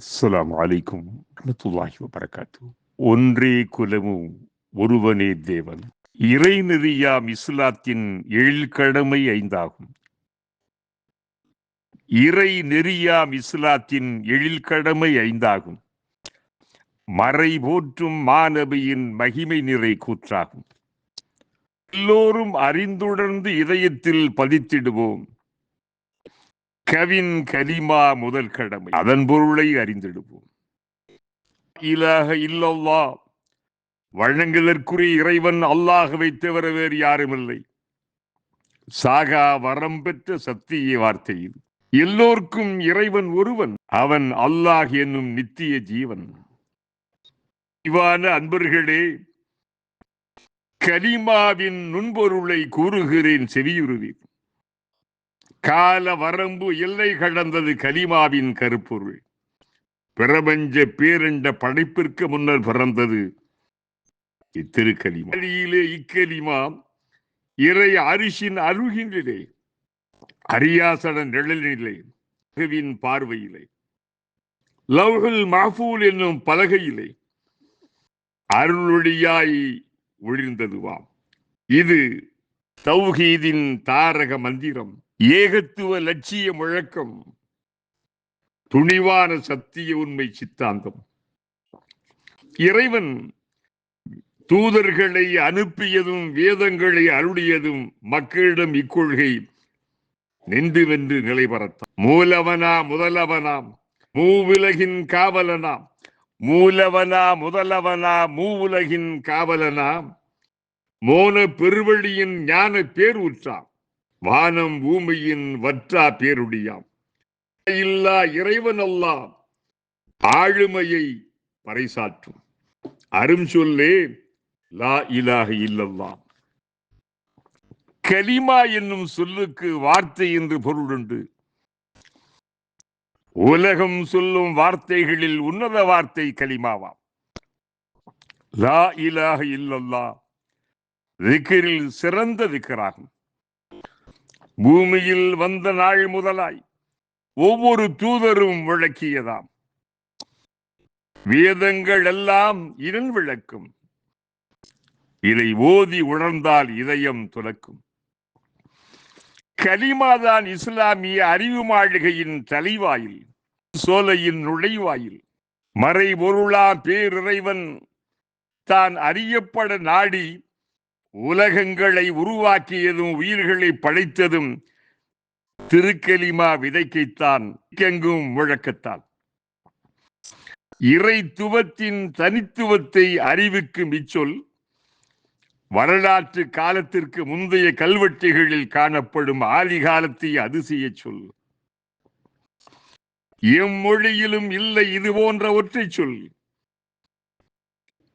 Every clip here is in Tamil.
அஸ்லாம் அலைக்கும் ரஹ்மத்துல்லாஹி வபரகாத்து ஒன்றே குலமும் ஒருவனே தேவன். இறை நெறியாம் இஸ்லாத்தின் எழில்கடமை ஐந்தாகும். இறை நெறியாம் இஸ்லாத்தின் எழில்கடமை ஐந்தாகும். மறை போற்றும் மாணவியின் மகிமை நிறை கூற்றாகும். எல்லோரும் அறிந்துணர்ந்து இதயத்தில் பதித்திடுவோம். கவின் கலிமா முதல் கடமை. அதன் பொருளை அறிந்திடுவோம். இலாக இல்லல்லா வழங்குதற்குரிய இறைவன் அல்லாஹவை தவிர வேறு யாருமில்லை சாகா வரம் பெற்ற சத்திய வார்த்தை இது. எல்லோர்க்கும் இறைவன் ஒருவன். அவன் அல்லாஹ் என்னும் நித்திய ஜீவன். இவான அன்பர்களே கலிமாவின் நுண்பொருளை கூறுகிறேன் செவியுறுவீர் கால வரம்பு எல்லை கடந்தது கலிமாவின் கருப்பொருள். பிரபஞ்ச பேரண்ட படைப்பிற்கு முன்னர் பிறந்தது இத்திருக்கலிமா. வழியிலே இக்கலிமா இறை அரிசின் அருகினிலே அரியாசன நிழலிலே பார்வையிலே. லவ்ஹுல் மாஃபூல் என்னும் பலகையிலே அருளொழியாய் ஒளிர்ந்ததுவாம். இது தௌஹீதின் தாரக மந்திரம். ஏகத்துவ லட்சிய முழக்கம். துணிவான சத்திய உண்மை சித்தாந்தம். இறைவன் தூதர்களை அனுப்பியதும் வேதங்களை அருளியதும் மக்களிடம் இக்கொள்கை நின்று வென்று நிலைபெறத்தான் மூலவனா முதலவனாம் மூவுலகின் காவலனாம். மூலவனா முதலவனா மூவுலகின் காவலனாம். மோன பெருவழியின் ஞான பேரூற்றாம். வானம் பூமியின் வற்றா பேருடியாம். இல்லா இறைவன் அல்லாம் ஆளுமையை பறைசாற்றும். அரும் சொல்லே லா இலாக இல்லல்லா கலிமா என்னும் சொல்லுக்கு வார்த்தை என்று பொருளுண்டு உலகம் சொல்லும் வார்த்தைகளில் உன்னத வார்த்தை கலிமாவாம். லா இலாக இல்லல்லா திக்கரில் சிறந்த திக்கராகும் பூமியில் வந்த நாள் முதலாய் ஒவ்வொரு தூதரும் விளக்கியதாம். வேதங்கள் எல்லாம் இதன் விளக்கும். இதை ஓதி உணர்ந்தால் இதயம் துலக்கும். கலிமாதான் இஸ்லாமிய அறிவு மாளிகையின் தலைவாயில் சோலையின் நுழைவாயில் மறைபொருளா பேரிறைவன் தான் அறியப்பட நாடி உலகங்களை உருவாக்கியதும் உயிர்களை படைத்ததும் திருக்கலிமா விதைக்கைத்தான் எங்கும் முழக்கத்தான் இறைத்துவத்தின் தனித்துவத்தை அறிவுக்கு மிச்சொல் வரலாற்று காலத்திற்கு முந்தைய கல்வெட்டுகளில் காணப்படும் ஆதி காலத்தை அதிசய சொல் எம்மொழியிலும் இல்லை இது போன்ற ஒற்றை சொல்.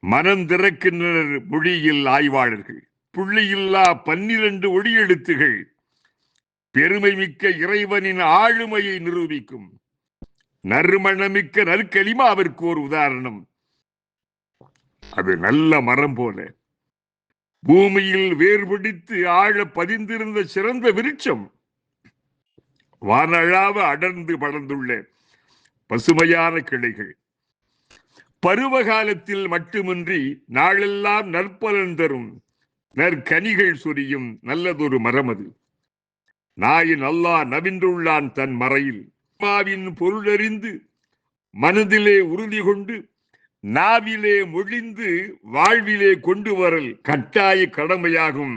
மனம் திறக்கின்றனர் மொழியில் ஆய்வாளர்கள். புள்ளியில்லா பன்னிரண்டு ஒளியெழுத்துகள் பெருமை மிக்க இறைவனின் ஆளுமையை நிரூபிக்கும். நறுமணமிக்க நற்கலிமாவிற்கு ஒரு உதாரணம். அது நல்ல மரம் போல. பூமியில் வேர்பிடித்து ஆழ பதிந்திருந்த சிறந்த விருட்சம். வானழாவ அடர்ந்து படர்ந்துள்ள பசுமையான கிளைகள். பருவ காலத்தில் மட்டுமின்றி நாளெல்லாம் நற்பலன் தரும் நற்கனிகள் சொரியும் நல்லதொரு மரம் அது நாயின் அல்லாஹ் நவின்றுள்ளான் தன் மறையில். மாவின் பொருளறிந்து மனதிலே உறுதி கொண்டு நாவிலே மொழிந்து வாழ்விலே கொண்டு வரல் கட்டாய கடமையாகும்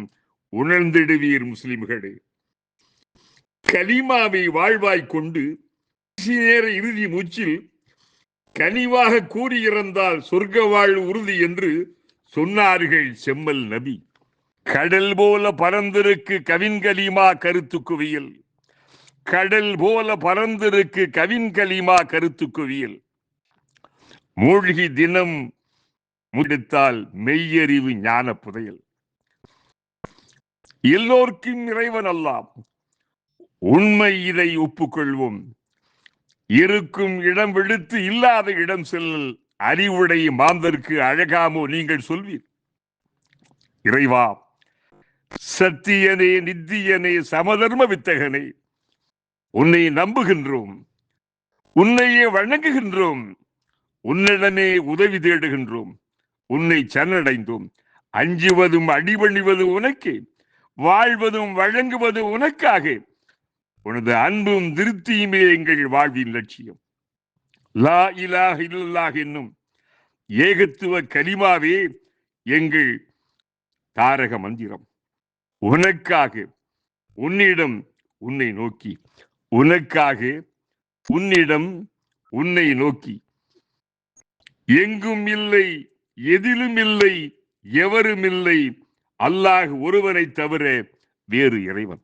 உணர்ந்திடுவீர் முஸ்லிம்களே. கலிமாவை வாழ்வாய் கொண்டு நேர இறுதி மூச்சில் கனிவாக கூறியிருந்தால் சொர்க்க வாழ்வு உறுதி என்று சொன்னார்கள் செம்மல் நபி. கடல் போல பறந்திருக்கு கவின் கலிமா கருத்து குவியல் கடல் போல பறந்திருக்கு கவின் கலிமா கருத்து குவியல் மூழ்கி தினம் முடித்தால் மெய்யறிவு ஞான புதையல். எல்லோர்க்கும் இறைவன் அல்லாம் உண்மை இதை ஒப்புக்கொள்வோம். இருக்கும் இடம் விடுத்து இல்லாத இடம் செல்லல் அறிவுடை மாந்தருக்கு அழகாமோ நீங்கள் சொல்வீர். இறைவா சத்தியனே நித்தியனே சமதர்ம வித்தகனே உன்னை நம்புகின்றோம் உன்னையே வணங்குகின்றோம் உன்னிடமே உதவி தேடுகின்றோம் உன்னை சரணடைந்தோம். அஞ்சுவதும் அடிபணிவதும் உனக்கே வாழ்வதும் வழங்குவது உனக்காக உனது அன்பும் திருப்தியுமே எங்கள் வாழ்வின் லட்சியம். லா இலாஹ் இல்லல்லாஹ் என்னும் ஏகத்துவ கலிமாவே எங்கள் தாரக மந்திரம். உனக்காக உன்னிடம் உன்னை நோக்கி உனக்காக உன்னிடம் உன்னை நோக்கி. எங்கும் இல்லை எதிலும் இல்லை எவரும் இல்லை அல்லாஹ் ஒருவனை தவிர வேறு இறைவன்.